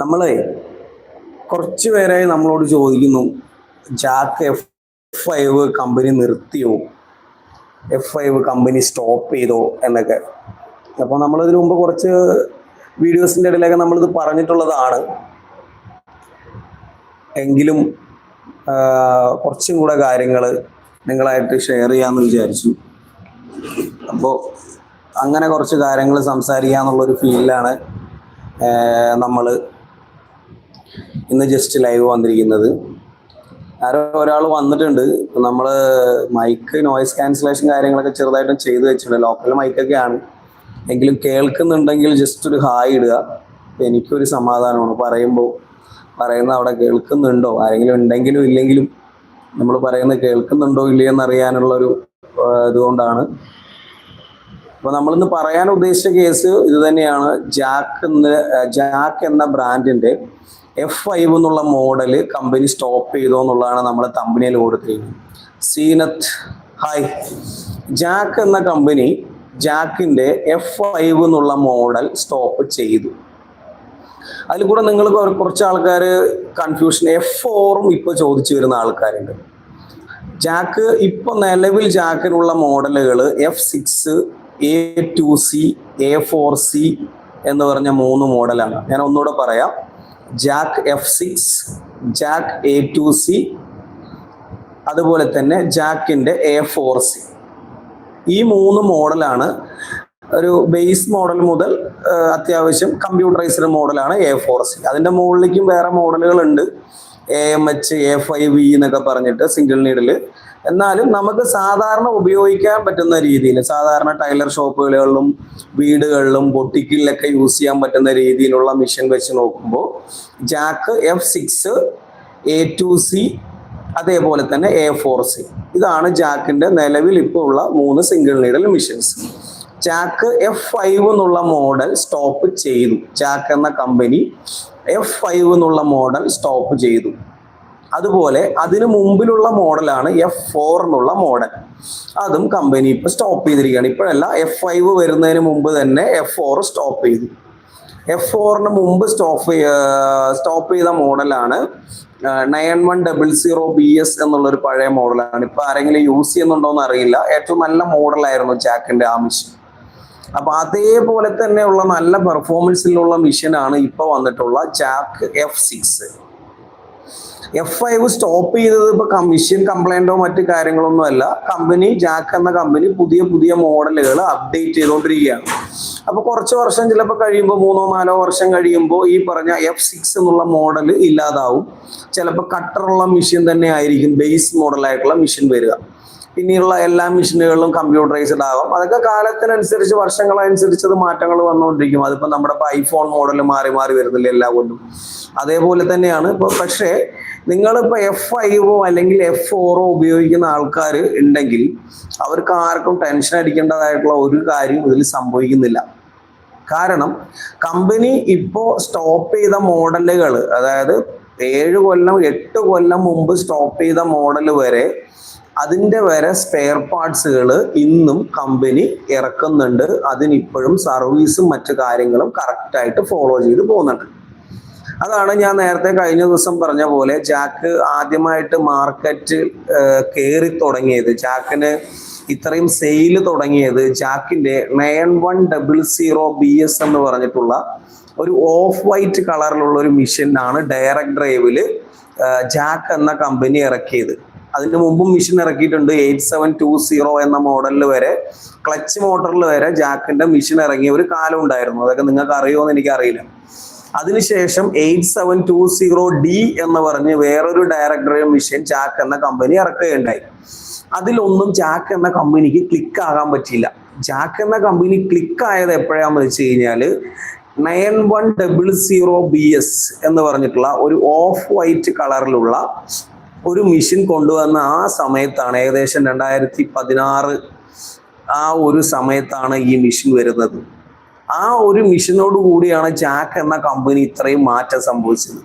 നമ്മളെ കുറച്ച് പേരായി നമ്മളോട് ചോദിക്കുന്നു. ജാക്ക് എഫ് ഫൈവ് കമ്പനി നിർത്തിയോ? എഫ് ഫൈവ് കമ്പനി സ്റ്റോപ്പ് ചെയ്തോ എന്നൊക്കെ. അപ്പോൾ നമ്മളിതിനു മുമ്പ് കുറച്ച് വീഡിയോസിന്റെ ഇടയിലൊക്കെ നമ്മളിത് പറഞ്ഞിട്ടുള്ളതാണ്. എങ്കിലും കുറച്ചും കൂടെ കാര്യങ്ങൾ നിങ്ങളായിട്ട് ഷെയർ ചെയ്യാമെന്ന് വിചാരിച്ചു. അപ്പോൾ അങ്ങനെ കുറച്ച് കാര്യങ്ങൾ സംസാരിക്കാന്നുള്ളൊരു ഫീലിലാണ് നമ്മൾ ഇന്ന് ജസ്റ്റ് ലൈവ് വന്നിരിക്കുന്നത്. ആരോ ഒരാൾ വന്നിട്ടുണ്ട്. നമ്മൾ മൈക്ക് നോയിസ് ക്യാൻസലേഷൻ കാര്യങ്ങളൊക്കെ ചെറുതായിട്ടും ചെയ്ത് വെച്ചിട്ടുണ്ട്. ലോക്കൽ മൈക്കൊക്കെയാണ് എങ്കിലും കേൾക്കുന്നുണ്ടെങ്കിൽ ജസ്റ്റ് ഒരു ഹായ് ഇടുക. എനിക്കൊരു സമാധാനമാണ്. പറയുമ്പോൾ പറയുന്ന അവിടെ കേൾക്കുന്നുണ്ടോ? ആരെങ്കിലും ഉണ്ടെങ്കിലും ഇല്ലെങ്കിലും നമ്മൾ പറയുന്നത് കേൾക്കുന്നുണ്ടോ ഇല്ലയോ എന്നറിയാനുള്ളൊരു ഇതുകൊണ്ടാണ്. അപ്പൊ നമ്മളിന്ന് പറയാൻ ഉദ്ദേശിച്ച കേസ് ഇത് തന്നെയാണ്. ജാക്ക് എന്ന ജാക്ക് എന്ന ബ്രാൻഡിന്റെ എഫ് ഫൈവ് എന്നുള്ള മോഡൽ കമ്പനി സ്റ്റോപ്പ് ചെയ്തോ എന്നുള്ളതാണ് നമ്മൾ തമ്പനിയിൽ കൊടുത്തിരിക്കുന്നത്. സീനത്ത് ഹായ് ജാക്ക് എന്ന കമ്പനി ജാക്കിന്റെ എഫ് ഫൈവ് എന്നുള്ള മോഡൽ സ്റ്റോപ്പ് ചെയ്തു. അതിൽ കൂടെ നിങ്ങൾ കുറച്ച് ആൾക്കാർ കൺഫ്യൂഷൻ എഫ് ഫോറും ഇപ്പൊ ചോദിച്ചു വരുന്ന ആൾക്കാരുണ്ട്. ജാക്ക് ഇപ്പൊ നിലവിൽ ജാക്കിനുള്ള മോഡലുകൾ F six A two C A four C എന്ന് പറഞ്ഞ മൂന്ന് മോഡലാണ് ഞാൻ ഒന്നുകൂടെ പറയാം. Jack F six Jack A two C അതുപോലെ തന്നെ ജാക്കിന്റെ എ ഫോർ സി ഈ മൂന്ന് മോഡലാണ് ഒരു ബേസ് മോഡൽ മുതൽ അത്യാവശ്യം കമ്പ്യൂട്ടറൈസ്ഡ് മോഡലാണ് എ ഫോർ സി അതിന്റെ മുകളിലേക്കും വേറെ മോഡലുകൾ ഉണ്ട് A M H A five V എന്നൊക്കെ പറഞ്ഞിട്ട് സിംഗിൾ നീഡിൽ എന്നാലും നമുക്ക് സാധാരണ ഉപയോഗിക്കാൻ പറ്റുന്ന രീതിയിൽ സാധാരണ ടൈലർ ഷോപ്പുകളിലും വീടുകളിലും ബൊട്ടിക്കിലൊക്കെ യൂസ് ചെയ്യാൻ പറ്റുന്ന രീതിയിലുള്ള മിഷൻ വെച്ച് നോക്കുമ്പോൾ Jack F six A two C അതേപോലെ തന്നെ എ ഫോർ സി ഇതാണ് ജാക്കിന്റെ നിലവിൽ ഇപ്പോൾ ഉള്ള മൂന്ന് single needle machines Jack F five എന്നുള്ള മോഡൽ സ്റ്റോപ്പ് ചെയ്തു. ജാക്ക് എന്ന കമ്പനി എഫ് ഫൈവ് എന്നുള്ള മോഡൽ സ്റ്റോപ്പ് ചെയ്തു. അതുപോലെ അതിനു മുമ്പിലുള്ള മോഡലാണ് എഫ് ഫോർ എന്നുള്ള മോഡൽ. അതും കമ്പനി ഇപ്പൊ സ്റ്റോപ്പ് ചെയ്തിരിക്കുകയാണ്. ഇപ്പോഴല്ല എഫ് ഫൈവ് വരുന്നതിന് മുമ്പ് തന്നെ എഫ് ഫോർ സ്റ്റോപ്പ് ചെയ്തു. എഫ് ഫോറിന് മുമ്പ് സ്റ്റോപ്പ് സ്റ്റോപ്പ് ചെയ്ത മോഡലാണ് nine one double zero B S എന്നുള്ളൊരു പഴയ മോഡലാണ്. ഇപ്പൊ ആരെങ്കിലും യൂസ് ചെയ്യുന്നുണ്ടോ എന്ന് അറിയില്ല. ഏറ്റവും നല്ല മോഡലായിരുന്നു ജാക്കിന്റെ ആ മിഷൻ അപ്പൊ അതേപോലെ തന്നെയുള്ള നല്ല പെർഫോമൻസിലുള്ള മിഷനാണ് ഇപ്പൊ വന്നിട്ടുള്ള Jack F six F five stop ചെയ്തത് ഇപ്പൊ കമ്മീഷൻ കംപ്ലൈന്റോ മറ്റു കാര്യങ്ങളൊന്നും അല്ല. കമ്പനി ജാക്ക് എന്ന കമ്പനി പുതിയ പുതിയ മോഡലുകൾ അപ്ഡേറ്റ് ചെയ്തുകൊണ്ടിരിക്കുകയാണ് അപ്പൊ കുറച്ച് വർഷം ചിലപ്പോൾ കഴിയുമ്പോൾ മൂന്നോ നാലോ വർഷം കഴിയുമ്പോൾ ഈ പറഞ്ഞ എഫ് സിക്സ് എന്നുള്ള മോഡൽ ഇല്ലാതാവും. ചിലപ്പോൾ കട്ടറുള്ള മെഷീൻ തന്നെ ആയിരിക്കും ബേസ് മോഡലായിട്ടുള്ള മെഷീൻ വരിക. പിന്നെയുള്ള എല്ലാ മെഷീനുകളിലും കമ്പ്യൂട്ടറൈസ്ഡ് ആവാം. അതൊക്കെ കാലത്തിനനുസരിച്ച് വർഷങ്ങളനുസരിച്ച് അത് മാറ്റങ്ങൾ വന്നുകൊണ്ടിരിക്കും. അതിപ്പോ നമ്മുടെ ഇപ്പൊ ഐഫോൺ മോഡൽ മാറി മാറി വരുന്നില്ല എല്ലാ കൊണ്ടും അതേപോലെ തന്നെയാണ് ഇപ്പൊ പക്ഷേ നിങ്ങളിപ്പോൾ എഫ് ഫൈവോ അല്ലെങ്കിൽ എഫ് ഫോറോ ഉപയോഗിക്കുന്ന ആൾക്കാർ ഉണ്ടെങ്കിൽ അവർക്ക് ആർക്കും ടെൻഷൻ അടിക്കേണ്ടതായിട്ടുള്ള ഒരു കാര്യം ഇതിൽ സംഭവിക്കുന്നില്ല. കാരണം കമ്പനി ഇപ്പോ സ്റ്റോപ്പ് ചെയ്ത മോഡലുകൾ അതായത് ഏഴ് കൊല്ലം എട്ട് കൊല്ലം മുമ്പ് സ്റ്റോപ്പ് ചെയ്ത മോഡൽ വരെ അതിന്റെ വരെ സ്പെയർ പാർട്സുകൾ ഇന്നും കമ്പനി ഇറക്കുന്നുണ്ട്. അതിനിപ്പോഴും സർവീസും മറ്റു കാര്യങ്ങളും കറക്റ്റായിട്ട് ഫോളോ ചെയ്ത് പോകുന്നുണ്ട്. അതാണ് ഞാൻ നേരത്തെ കഴിഞ്ഞ ദിവസം പറഞ്ഞ പോലെ ജാക്ക് ആദ്യമായിട്ട് മാർക്കറ്റ് കയറി തുടങ്ങിയത്. ജാക്കിന് ഇത്രയും സെയിൽ തുടങ്ങിയത് ജാക്കിന്റെ nine one double zero B S എന്ന് പറഞ്ഞിട്ടുള്ള ഒരു ഓഫ് വൈറ്റ് കളറിലുള്ള ഒരു മിഷനാണ് ഡയറക്ട് ഡ്രൈവിൽ ജാക്ക് എന്ന കമ്പനി ഇറക്കിയത്. അതിന് മുമ്പും മിഷൻ ഇറക്കിയിട്ടുണ്ട് എയ്റ്റ് സെവൻ ടു സീറോ എന്ന മോഡലിൽ വരെ. ക്ലച്ച് മോട്ടറിൽ വരെ ജാക്കിന്റെ മിഷൻ ഇറങ്ങിയ ഒരു കാലം ഉണ്ടായിരുന്നു. അതൊക്കെ നിങ്ങൾക്ക് അറിയുമോ എന്ന് എനിക്കറിയില്ല അതിനുശേഷം eight seven two zero D എന്ന് പറഞ്ഞ് വേറൊരു ഡയറക്ടറി മിഷൻ ജാക്ക് എന്ന കമ്പനി ഇറക്കുകയുണ്ടായി. അതിലൊന്നും ചാക്ക് എന്ന കമ്പനിക്ക് ക്ലിക്ക് ആകാൻ പറ്റിയില്ല. ജാക്ക് എന്ന കമ്പനി ക്ലിക്ക് ആയത് എപ്പോഴാന്ന് വെച്ച് കഴിഞ്ഞാൽ nine one double zero B S എന്ന് പറഞ്ഞിട്ടുള്ള ഒരു ഓഫ് വൈറ്റ് കളറിലുള്ള ഒരു മിഷൻ കൊണ്ടുവന്ന ആ സമയത്താണ് ഏകദേശം രണ്ടായിരത്തി പതിനാറ് ആ ഒരു സമയത്താണ് ഈ മിഷൻ വരുന്നത്. ആ ഒരു മിഷനോട് കൂടിയാണ് ചാക്ക് എന്ന കമ്പനി ഇത്രയും മാറ്റം സംഭവിച്ചത്.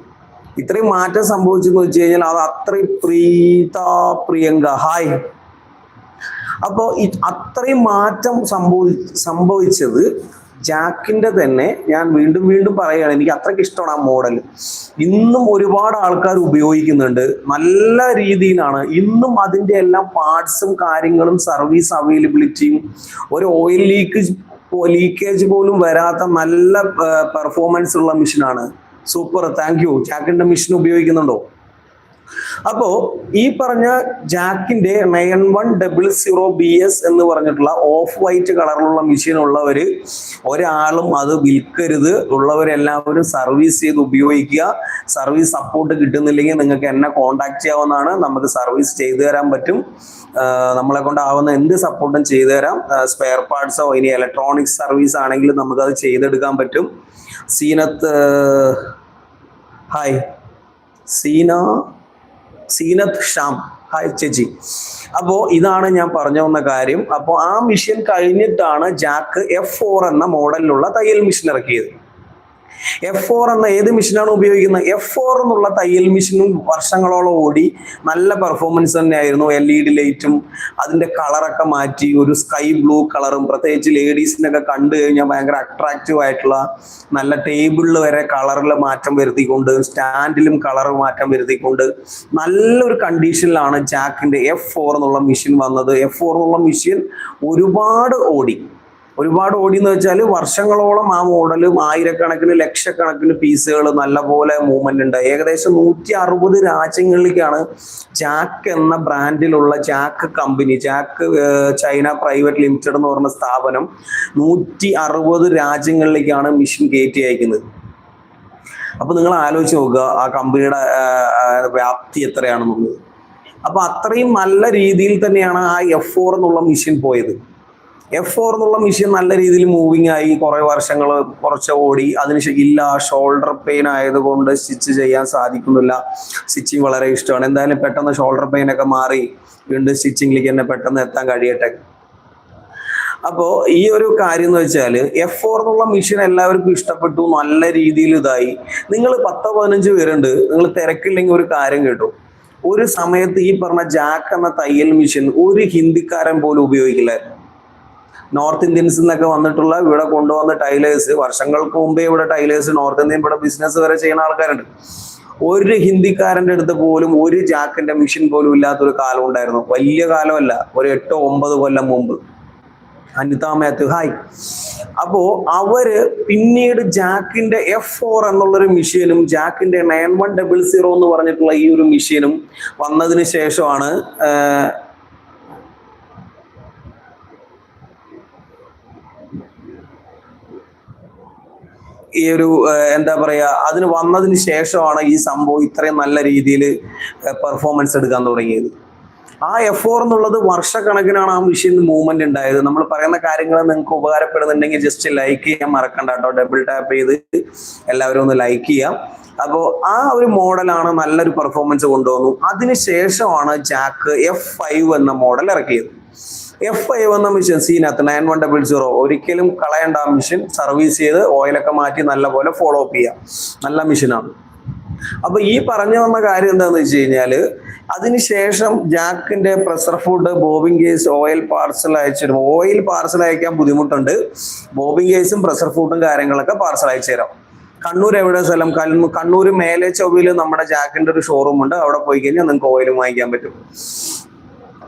ഇത്രയും മാറ്റം സംഭവിച്ചെന്ന് വെച്ച് കഴിഞ്ഞാൽ അത് അത്രയും പ്രീത പ്രിയങ്ക ഹായ് അപ്പോ ഈ അത്രയും മാറ്റം സംഭവി സംഭവിച്ചത് ജാക്കിന്റെ തന്നെ ഞാൻ വീണ്ടും വീണ്ടും പറയുകയാണ് എനിക്ക് അത്രയ്ക്ക് ഇഷ്ടമാണ് ആ മോഡൽ ഇന്നും ഒരുപാട് ആൾക്കാർ ഉപയോഗിക്കുന്നുണ്ട്. നല്ല രീതിയിലാണ്. ഇന്നും അതിന്റെ എല്ലാം പാർട്സും കാര്യങ്ങളും സർവീസ് അവൈലബിലിറ്റിയും ഒരു ഓയിൽ ലീക്ക് ലീക്കേജ് പോലും വരാത്ത നല്ല പെർഫോമൻസ് ഉള്ള മെഷീനാണ് സൂപ്പർ താങ്ക് യു ജാക്കിന്റെ മെഷീൻ ഉപയോഗിക്കുന്നുണ്ടോ? അപ്പോ ഈ പറഞ്ഞ ജാക്കിന്റെ nine one double zero B S എന്ന് പറഞ്ഞിട്ടുള്ള ഓഫ് വൈറ്റ് കളറിലുള്ള മെഷീൻ ഉള്ളവര് ഒരാളും അത് വിൽക്കരുത്. ഉള്ളവരെല്ലാവരും സർവീസ് ചെയ്ത് ഉപയോഗിക്കുക. സർവീസ് സപ്പോർട്ട് കിട്ടുന്നില്ലെങ്കിൽ നിങ്ങൾക്ക് എന്നെ കോൺടാക്ട് ചെയ്യാവുന്നതാണ്. നമുക്ക് സർവീസ് ചെയ്തു തരാൻ പറ്റും. നമ്മളെ കൊണ്ടാവുന്ന എന്ത് സപ്പോർട്ടും ചെയ്തു തരാം. സ്പെയർ പാർട്സോ ഇനി ഇലക്ട്രോണിക്സ് സർവീസ് ആണെങ്കിലും നമുക്ക് നമുക്കത് ചെയ്തെടുക്കാൻ പറ്റും. സീനത്ത് ഹായ് സീന സീനത്ത് ഷാം. ഹായ് ചേച്ചി അപ്പോൾ ഇതാണ് ഞാൻ പറഞ്ഞു വന്ന കാര്യം. അപ്പോ ആ മിഷൻ കഴിഞ്ഞിട്ടാണ് ജാക്ക് എഫ് ഫോർ എന്ന മോഡലിലുള്ള തയ്യൽ മിഷൻ ഇറക്കിയത്. എഫ് ഫോർ എന്ന ഏത് മെഷീനാണ് ഉപയോഗിക്കുന്നത്? എഫ് ഫോർ എന്നുള്ള തയ്യൽ മെഷീനും വർഷങ്ങളോളം ഓടി നല്ല പെർഫോമൻസ് തന്നെയായിരുന്നു. എൽ ഇ ഡി ലൈറ്റും അതിന്റെ കളറൊക്കെ മാറ്റി ഒരു സ്കൈ ബ്ലൂ കളറും പ്രത്യേകിച്ച് ലേഡീസിനൊക്കെ കണ്ടു കഴിഞ്ഞാൽ ഭയങ്കര അട്രാക്റ്റീവ് ആയിട്ടുള്ള നല്ല ടേബിളിൽ വരെ കളറിൽ മാറ്റം വരുത്തിക്കൊണ്ട് സ്റ്റാൻഡിലും കളർ മാറ്റം വരുത്തിക്കൊണ്ട് നല്ലൊരു കണ്ടീഷനിലാണ് ജാക്കിന്റെ എഫ് ഫോർ എന്നുള്ള മെഷീൻ വന്നത്. എഫ് ഫോർ എന്നുള്ള മെഷീൻ ഒരുപാട് ഓടി. ഒരുപാട് ഓടി എന്ന് വെച്ചാൽ വർഷങ്ങളോളം ആ മോഡലും ആയിരക്കണക്കിന് ലക്ഷക്കണക്കിന് പീസുകൾ നല്ലപോലെ മൂവ്മെന്റ് ഉണ്ട്. ഏകദേശം നൂറ്റി അറുപത് രാജ്യങ്ങളിലേക്കാണ് ചാക്ക് എന്ന ബ്രാൻഡിലുള്ള ചാക്ക് കമ്പനി ചാക്ക് ചൈന പ്രൈവറ്റ് ലിമിറ്റഡ് എന്ന് പറഞ്ഞ സ്ഥാപനം നൂറ്റി അറുപത് രാജ്യങ്ങളിലേക്കാണ് മിഷൻ കയറ്റി അയക്കുന്നത്. അപ്പൊ നിങ്ങൾ ആലോചിച്ച് നോക്കുക ആ കമ്പനിയുടെ വ്യാപ്തി എത്രയാണെന്നുള്ളത്. അപ്പൊ അത്രയും നല്ല രീതിയിൽ തന്നെയാണ് ആ എഫ് ഫോർ എന്നുള്ള മിഷൻ പോയത്. എഫ് ഫോർ എന്നുള്ള മെഷീൻ നല്ല രീതിയിൽ മൂവിങ് ആയി കുറേ വർഷങ്ങൾ കുറച്ച് ഓടി. അതിന് ഇല്ല ഷോൾഡർ പെയിൻ ആയതുകൊണ്ട് സ്റ്റിച്ച് ചെയ്യാൻ സാധിക്കുന്നില്ല. സ്റ്റിച്ചിങ് വളരെ ഇഷ്ടമാണ്. എന്തായാലും പെട്ടെന്ന് ഷോൾഡർ പെയിൻ ഒക്കെ മാറി വീണ്ടും സ്റ്റിച്ചിങ്ങിലേക്ക് തന്നെ പെട്ടെന്ന് എത്താൻ കഴിയട്ടെ. അപ്പോൾ ഈ ഒരു കാര്യം എന്ന് വെച്ചാൽ എഫ് ഫോർ എന്നുള്ള മെഷീൻ എല്ലാവർക്കും ഇഷ്ടപ്പെട്ടു നല്ല രീതിയിൽ ഇതായി. നിങ്ങൾ പത്തോ പതിനഞ്ച് പേരുണ്ട് നിങ്ങൾ തിരക്കില്ലെങ്കിൽ ഒരു കാര്യം കേട്ടു. ഒരു സമയത്ത് ഈ പറഞ്ഞ ജാക്ക് എന്ന തയ്യൽ മെഷീൻ ഒരു ഹിന്ദിക്കാരൻ പോലും ഉപയോഗിക്കില്ലായിരുന്നു. നോർത്ത് ഇന്ത്യൻസ് എന്നൊക്കെ വന്നിട്ടുള്ള ഇവിടെ കൊണ്ടുവന്ന ടൈലേഴ്സ് വർഷങ്ങൾക്ക് മുമ്പേ ഇവിടെ ടൈലേഴ്സ് നോർത്ത് ഇന്ത്യൻ ഇവിടെ ബിസിനസ് വരെ ചെയ്യുന്ന ആൾക്കാരുണ്ട്. ഒരു ഹിന്ദിക്കാരന്റെ അടുത്ത് പോലും ഒരു ജാക്കിന്റെ മെഷീൻ പോലും ഇല്ലാത്തൊരു കാലം ഉണ്ടായിരുന്നു. വലിയ കാലമല്ല ഒരു എട്ടോ ഒമ്പത് കൊല്ലം മുമ്പ്. അനിതാ മാത്യു ഹായ് അപ്പോ അവർ പിന്നീട് ജാക്കിന്റെ എഫ് ഫോർ എന്നുള്ളൊരു മെഷീനും ജാക്കിന്റെ നയൻ വൺ ഡബിൾ സീറോ എന്ന് പറഞ്ഞിട്ടുള്ള ഈ ഒരു മെഷീനും വന്നതിന് ശേഷമാണ് ഈ ഒരു എന്താ പറയാ അതിന് വന്നതിന് ശേഷമാണ് ഈ സംഭവം ഇത്രയും നല്ല രീതിയിൽ പെർഫോമൻസ് എടുക്കാൻ തുടങ്ങിയത്. ആ എഫ് ഫോർ എന്നുള്ളത് വർഷക്കണക്കിനാണ് ആ മിഷീൻ മൂവ്മെന്റ് ഉണ്ടായത്. നമ്മൾ പറയുന്ന കാര്യങ്ങൾ നിങ്ങൾക്ക് ഉപകാരപ്പെടുന്നുണ്ടെങ്കിൽ ജസ്റ്റ് ലൈക്ക് ചെയ്യാൻ മറക്കണ്ട കേട്ടോ. ഡബിൾ ടാപ്പ് ചെയ്ത് എല്ലാവരും ഒന്ന് ലൈക്ക് ചെയ്യാം. അപ്പോൾ ആ ഒരു മോഡലാണ് നല്ലൊരു പെർഫോമൻസ് കൊണ്ടുവന്നു. അതിനുശേഷമാണ് ജാക്ക് എഫ് ഫൈവ് എന്ന മോഡൽ ഇറക്കിയത്. എഫ് ഐ വന്ന മെഷീൻ സീനകത്ത് നയൻ വൺ ഡബിൾ സീറോ ഒരിക്കലും കളയേണ്ട മെഷീൻ സർവീസ് ചെയ്ത് ഓയിലൊക്കെ മാറ്റി നല്ലപോലെ ഫോളോ അപ്പ് ചെയ്യാം. നല്ല മിഷനാണ് അപ്പൊ ഈ പറഞ്ഞു വന്ന കാര്യം എന്താന്ന് വെച്ച് കഴിഞ്ഞാൽ അതിനുശേഷം ജാക്കിന്റെ pressure foot bobbin case oil parcel അയച്ചു ഓയിൽ പാർസൽ അയക്കാൻ ബുദ്ധിമുട്ടുണ്ട്. ബോബിംഗ് കേസും പ്രഷർ ഫുഡും കാര്യങ്ങളൊക്കെ പാർസൽ അയച്ചു തരാം. കണ്ണൂർ എവിടെ സ്ഥലം? കണ്ണൂ- കണ്ണൂർ മേലെ ചൊവ്വയിൽ നമ്മുടെ ജാക്കിന്റെ ഒരു ഷോറൂം ഉണ്ട്. അവിടെ പോയി കഴിഞ്ഞാൽ നിങ്ങൾക്ക് ഓയിൽ വാങ്ങിക്കാൻ പറ്റും.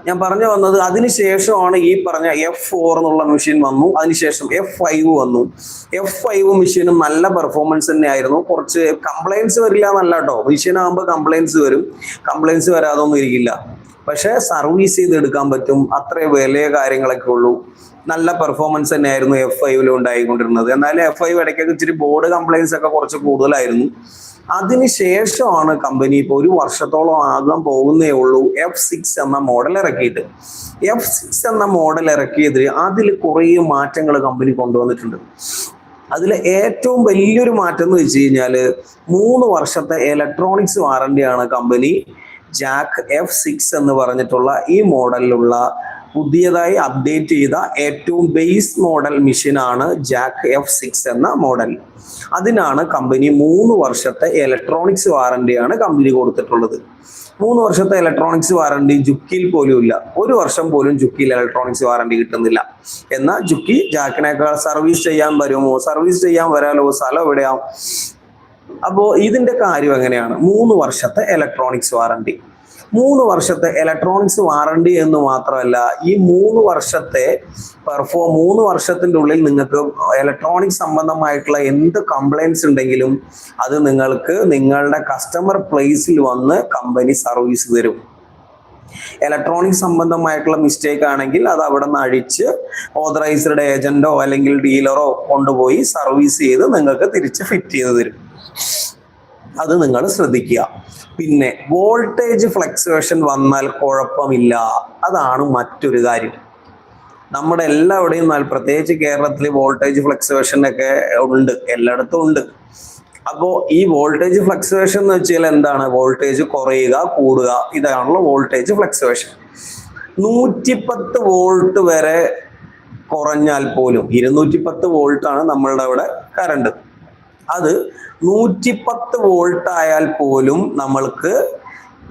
ഞാൻ പറഞ്ഞു വന്നത് അതിനുശേഷമാണ് ഈ പറഞ്ഞ എഫ് ഫോർ എന്നുള്ള മെഷീൻ വന്നു. അതിനുശേഷം എഫ് ഫൈവ് വന്നു. എഫ് ഫൈവ് മെഷീനും നല്ല പെർഫോമൻസ് തന്നെയായിരുന്നു. കുറച്ച് കംപ്ലൈൻസ് വരില്ല എന്നല്ല കേട്ടോ. മെഷീൻ ആകുമ്പോൾ കംപ്ലൈൻസ് വരും. കംപ്ലൈൻസ് വരാതൊന്നും ഇരിക്കില്ല. പക്ഷെ സർവീസ് ചെയ്തെടുക്കാൻ പറ്റും. അത്രേ വിലയ കാര്യങ്ങളൊക്കെ ഉള്ളൂ. നല്ല പെർഫോമൻസ് തന്നെയായിരുന്നു എഫ് ഫൈവിൽ ഉണ്ടായിക്കൊണ്ടിരുന്നത്. എന്നാൽ എഫ് ഫൈവ് ഇടയ്ക്കൊക്കെ ഇച്ചിരി ബോർഡ് കംപ്ലൈൻസ് ഒക്കെ കുറച്ച് കൂടുതലായിരുന്നു. അതിനുശേഷമാണ് കമ്പനി ഇപ്പോൾ ഒരു വർഷത്തോളം ആകാൻ പോകുന്നേ ഉള്ളൂ. എഫ് സിക്സ് എന്ന മോഡൽ ഇറക്കിയിട്ട്. എഫ് സിക്സ് എന്ന മോഡൽ ഇറക്കിയതിൽ അതിൽ കുറേ മാറ്റങ്ങൾ കമ്പനി കൊണ്ടുവന്നിട്ടുണ്ട്. അതിൽ ഏറ്റവും വലിയൊരു മാറ്റം എന്ന് വെച്ച് കഴിഞ്ഞാൽ മൂന്ന് വർഷത്തെ ഇലക്ട്രോണിക്സ് വാറണ്ടിയാണ് കമ്പനി ജാക്ക് എഫ് സിക്സ് എന്ന് പറഞ്ഞിട്ടുള്ള ഈ മോഡലിലുള്ള പുതിയതായി അപ്ഡേറ്റ് ചെയ്ത ഏറ്റവും ബേസ് മോഡൽ മെഷീനാണ് ജാക്ക് എഫ് സിക്സ് എന്ന മോഡൽ അതിനാണ് കമ്പനി മൂന്ന് വർഷത്തെ ഇലക്ട്രോണിക്സ് വാറന്റിയാണ് കമ്പനി കൊടുത്തിട്ടുള്ളത്. മൂന്ന് വർഷത്തെ ഇലക്ട്രോണിക്സ് വാറണ്ടി ജുക്കിയിൽ പോലും ഇല്ല. ഒരു വർഷം പോലും ജുക്കിയിൽ ഇലക്ട്രോണിക്സ് വാറണ്ടി കിട്ടുന്നില്ല. എന്നാൽ ജുക്കി ജാക്കിനേക്കാൾ സർവീസ് ചെയ്യാൻ വരുമോ? സർവീസ് ചെയ്യാൻ വരാലോ? സ്ഥലം എവിടെയാ? അപ്പോ ഇതിന്റെ കാര്യം എങ്ങനെയാണ്? മൂന്ന് വർഷത്തെ ഇലക്ട്രോണിക്സ് വാറണ്ടി മൂന്ന് വർഷത്തെ ഇലക്ട്രോണിക്സ് വാറണ്ടി എന്ന് മാത്രമല്ല ഈ മൂന്ന് വർഷത്തെ പെർഫോം മൂന്ന് വർഷത്തിന്റെ ഉള്ളിൽ നിങ്ങൾക്ക് ഇലക്ട്രോണിക്സ് സംബന്ധമായിട്ടുള്ള എന്ത് കംപ്ലൈൻസ് ഉണ്ടെങ്കിലും അത് നിങ്ങൾക്ക് നിങ്ങളുടെ കസ്റ്റമർ പ്ലേസിൽ വന്ന് കമ്പനി സർവീസ് തരും. ഇലക്ട്രോണിക് സംബന്ധമായിട്ടുള്ള മിസ്റ്റേക്ക് ആണെങ്കിൽ അത് അവിടെ നിന്ന് അഴിച്ച് ഓതറൈസ്ഡ് ഏജന്റോ അല്ലെങ്കിൽ ഡീലറോ കൊണ്ടുപോയി സർവീസ് ചെയ്ത് നിങ്ങൾക്ക് തിരിച്ച് ഫിറ്റ് ചെയ്ത് തരും. അത് നിങ്ങൾ ശ്രദ്ധിക്കുക. പിന്നെ വോൾട്ടേജ് ഫ്ലക്സുവേഷൻ വന്നാൽ കുഴപ്പമില്ല. അതാണ് മറ്റൊരു കാര്യം. നമ്മുടെ എല്ലാവിടെയും പ്രത്യേകിച്ച് കേരളത്തിൽ വോൾട്ടേജ് ഫ്ലക്സുവേഷൻ ഒക്കെ ഉണ്ട്. എല്ലായിടത്തും ഉണ്ട്. അപ്പോൾ ഈ വോൾട്ടേജ് ഫ്ലക്സുവേഷൻ എന്ന് വെച്ചാൽ എന്താണ്? വോൾട്ടേജ് കുറയുക കൂടുക. ഇതാണല്ലോ വോൾട്ടേജ് ഫ്ലക്സുവേഷൻ നൂറ്റിപ്പത്ത് വോൾട്ട് വരെ കുറഞ്ഞാൽ പോലും ഇരുന്നൂറ്റി പത്ത് വോൾട്ടാണ് നമ്മളുടെ അവിടെ കറണ്ട് അത് നൂറ്റിപ്പത്ത് വോൾട്ട് ആയാൽ പോലും നമ്മൾക്ക്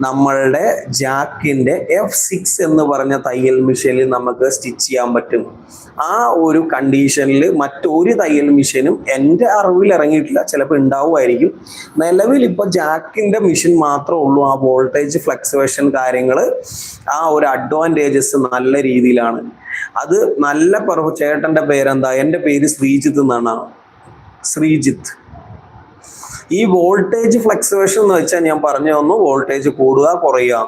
നമ്മളുടെ ജാക്കിന്റെ എഫ് സിക്സ് എന്ന് പറഞ്ഞ തയ്യൽ മെഷീനിൽ നമുക്ക് സ്റ്റിച്ച് ചെയ്യാൻ പറ്റും. ആ ഒരു കണ്ടീഷനിൽ മറ്റൊരു തയ്യൽ മെഷീനും എന്റെ അറിവിൽ ഇറങ്ങിയിട്ടില്ല. ചിലപ്പോൾ ഉണ്ടാവുമായിരിക്കും. നിലവിൽ ഇപ്പോൾ ജാക്കിന്റെ മെഷീൻ മാത്രമേ ഉള്ളൂ. ആ വോൾട്ടേജ് ഫ്ലക്സുവേഷൻ കാര്യങ്ങൾ ആ ഒരു അഡ്വാന്റേജസ് നല്ല രീതിയിലാണ്. അത് നല്ല പെർഫ ചേട്ടന്റെ പേരെന്താ? എന്റെ പേര് ശ്രീജിത്ത് എന്നാണ്. ശ്രീജിത്ത്. ഈ വോൾട്ടേജ് ഫ്ലക്സുവേഷൻ എന്ന് വെച്ചാൽ ഞാൻ പറഞ്ഞു തന്നു വോൾട്ടേജ് കൂടുക കുറയുക.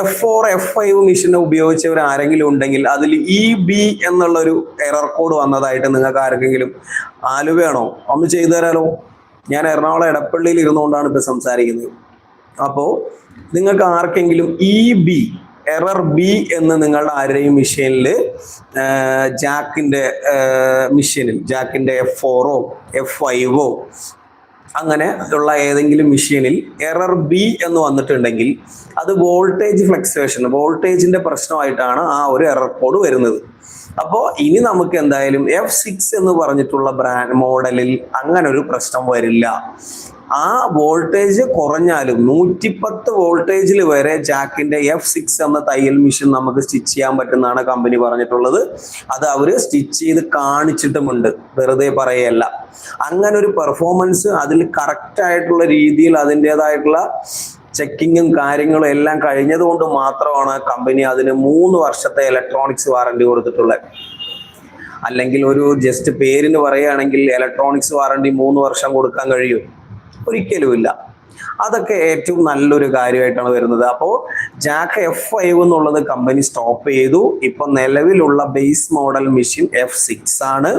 എഫ് ഫോർ എഫ് ഫൈവ് മെഷീനെ ഉപയോഗിച്ചവർ ആരെങ്കിലും ഉണ്ടെങ്കിൽ അതിൽ ഇ ബി എന്നുള്ളൊരു എറർ കോഡ് വന്നതായിട്ട് നിങ്ങൾക്ക് ആർക്കെങ്കിലും ആലുവയാണോ? ഒന്ന് ചെയ്തു തരാലോ. ഞാൻ എറണാകുളം എടപ്പള്ളിയിൽ ഇരുന്നുകൊണ്ടാണ് ഇപ്പൊ സംസാരിക്കുന്നത്. അപ്പോൾ നിങ്ങൾക്ക് ആർക്കെങ്കിലും ഇ ബി എറർ ബി എന്ന് നിങ്ങളുടെ ആരുടെയും മെഷീനിൽ ജാക്കിന്റെ മെഷീനിൽ ജാക്കിന്റെ എഫ് ഫോറോ എഫ് ഫൈവോ അങ്ങനെ ഉള്ള ഏതെങ്കിലും മെഷീനിൽ എറർ ബി എന്ന് വന്നിട്ടുണ്ടെങ്കിൽ അത് വോൾട്ടേജ് ഫ്ലക്സുവേഷൻ വോൾട്ടേജിന്റെ പ്രശ്നമായിട്ടാണ് ആ ഒരു എറർ കോഡ് വരുന്നത്. അപ്പോൾ ഇനി നമുക്ക് എന്തായാലും എഫ് സിക്സ് എന്ന് പറഞ്ഞിട്ടുള്ള ബ്രാൻഡ് മോഡലിൽ അങ്ങനെ ഒരു പ്രശ്നം വരില്ല. ആ വോൾട്ടേജ് കുറഞ്ഞാലും നൂറ്റിപ്പത്ത് വോൾട്ടേജിൽ വരെ ജാക്കിന്റെ എഫ് സിക്സ് എന്ന തയ്യൽ മെഷീൻ നമുക്ക് സ്റ്റിച്ച് ചെയ്യാൻ പറ്റുന്നതാണ് കമ്പനി പറഞ്ഞിട്ടുള്ളത്. അത് അവർ സ്റ്റിച്ച് ചെയ്ത് കാണിച്ചിട്ടുമുണ്ട്. വെറുതെ പറയല്ല. അങ്ങനെ ഒരു പെർഫോമൻസ് അതിൽ കറക്റ്റ് ആയിട്ടുള്ള രീതിയിൽ അതിന്റെതായിട്ടുള്ള ചെക്കിങ്ങും കാര്യങ്ങളും എല്ലാം കഴിഞ്ഞതുകൊണ്ട് മാത്രമാണ് കമ്പനി അതിന് മൂന്ന് വർഷത്തെ ഇലക്ട്രോണിക്സ് വാറണ്ടി കൊടുത്തിട്ടുള്ളത്. അല്ലെങ്കിൽ ഒരു ജസ്റ്റ് പേരിന് പറയുകയാണെങ്കിൽ ഇലക്ട്രോണിക്സ് വാറണ്ടി മൂന്ന് വർഷം കൊടുക്കാൻ കഴിയും. ഒരിക്കലുമില്ല. അതൊക്കെ ഏറ്റവും നല്ലൊരു കാര്യമായിട്ടാണ് വരുന്നത്. അപ്പോൾ ജാക്ക് എഫ് ഫൈവ് എന്നുള്ളത് കമ്പനി സ്റ്റോപ്പ് ചെയ്തു. ഇപ്പൊ നിലവിലുള്ള base model machine F six ആണ്.